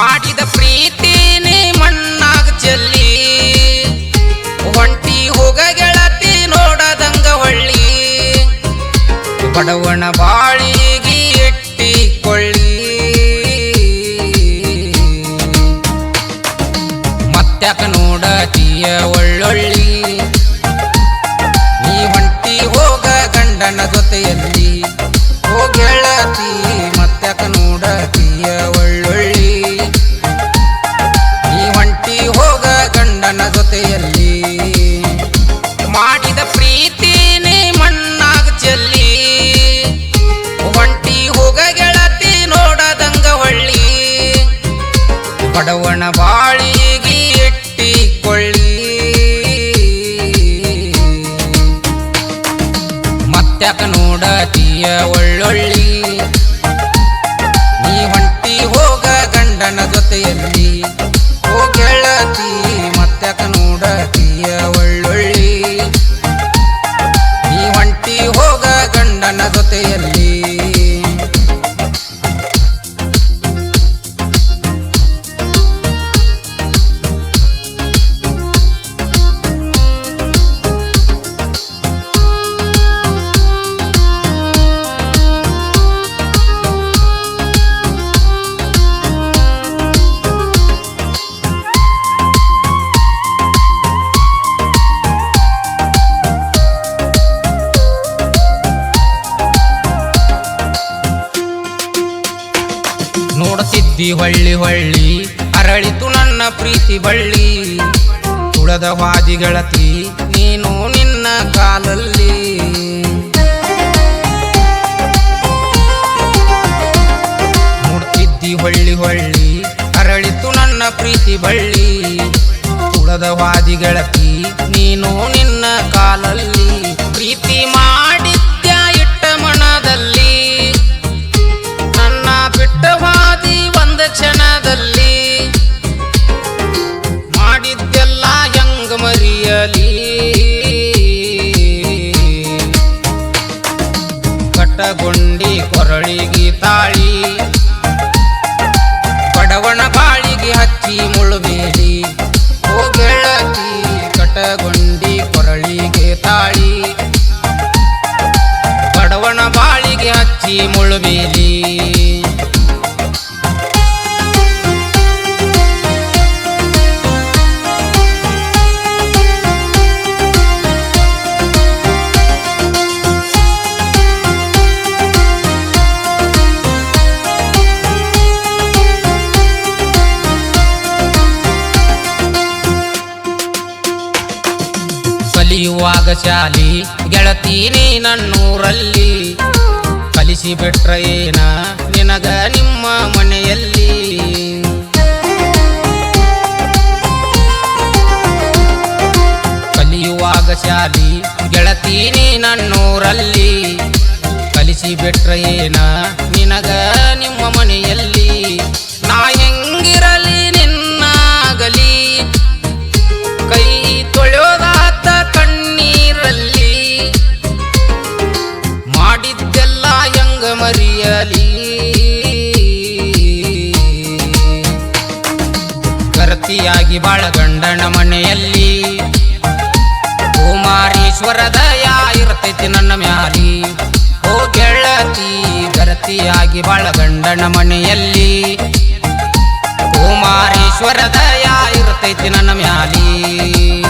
ಮಾಡಿದ ಪ್ರೀತಿನೇ ಮಣ್ಣಾಗ ಚೆಲ್ಲಿ. ಒಂಟಿ ಹೋಗ ಗೆಳತಿ ನೋಡದಂಗ ಹೊಳ್ಳಿ. ಬಡವಣ ಬಾಳಿಗೆ ಇಟ್ಟಿಕೊಳ್ಳಿ. ಮತ್ತ್ಯಾಕ ನೋಡತೀಯ ಒಳ್ಳೊಳ್ಳಿ. ನೀ ಒಂಟಿ ಹೋಗ ಗಂಡನ ಜೊತೆಯಲ್ಲಿ. ಹೋಗಿ ಮಾಡಿದ ಪ್ರೀತಿನೇ ಮಣ್ಣಾಗ ಚೆಲ್ಲಿ, ಒಂಟಿ ಹೋಗ ಗೆಳತಿ ನೋಡದಂಗ ಹೊಳ್ಳಿ ಬಡವಣ ಬಾಳಿಗೆ ಇಟ್ಟಿಕೊಳ್ಳಿ. ಮತ್ತ್ಯಾಕ ನೋಡತೀಯ ಒಳ್ಳೊಳ್ಳಿ, ನೀ ಹೊಂಟಿ ಹೋಗ ಗಂಡನ ಜೊತೆಯಲ್ಲಿ ಹೋಗೆಳತಿ ಮತ್ತ್ಯಾಕ ನೋಡುತ್ತಿದ್ದಿ ಹೊಳ್ಳಿ ಹೊಳ್ಳಿ, ಅರಳಿತು ನನ್ನ ಪ್ರೀತಿ ಬಳ್ಳಿ. ತುಳದ ವಾದಿಗಳತಿ ನೀನು ನಿನ್ನ ಕಾಲಲ್ಲಿ. ನೋಡ್ತಿದ್ದಿ ಹೊಳ್ಳಿ ಹೊಳ್ಳಿ, ಅರಳಿತು ನನ್ನ ಪ್ರೀತಿ ಬಳ್ಳಿ. ತುಳದ ವಾದಿಗಳತಿ ನೀನು ನಿನ್ನ ಕಾಲಲ್ಲಿ. ಪ್ರೀತಿ ಮಾಡಿದ್ಯ ಹಚ್ಚಿ ಮುಳುಬೇಲಿ ಕಲಿಯುವಾಗ ಶಾಲಿ ಗೆಳತೀನಿ ನನ್ನೂರಲ್ಲಿ. ಕಲಿಸಿ ಬಿಟ್ರ ಏನ ನಿನಗ ನಿಮ್ಮ ಮನೆಯಲ್ಲಿ. ಕಲಿಯುವಾಗ ಶಾಲಿ ಗೆಳತೀನಿ ನನ್ನೂರಲ್ಲಿ. ಕಲಿಸಿ ಬಿಟ್ರ ಏನ ನಿನಗ ಕರತಿಯಾಗಿ ಬಾಳ ಗಂಡನ ಮನೆಯಲ್ಲಿ. ಕುಮಾರೀಶ್ವರ ದಯ ಇರ್ತೈತಿ ನನ್ನ ಮ್ಯಾಲಿ. ಓ ಗೆಳತಿ, ಗರತಿಯಾಗಿ ಬಾಳ ಗಂಡನ ಮನೆಯಲ್ಲಿ. ಕುಮಾರೀಶ್ವರ ದಯ ಇರ್ತೈತಿ ನನ್ನ ಮ್ಯಾಲಿ.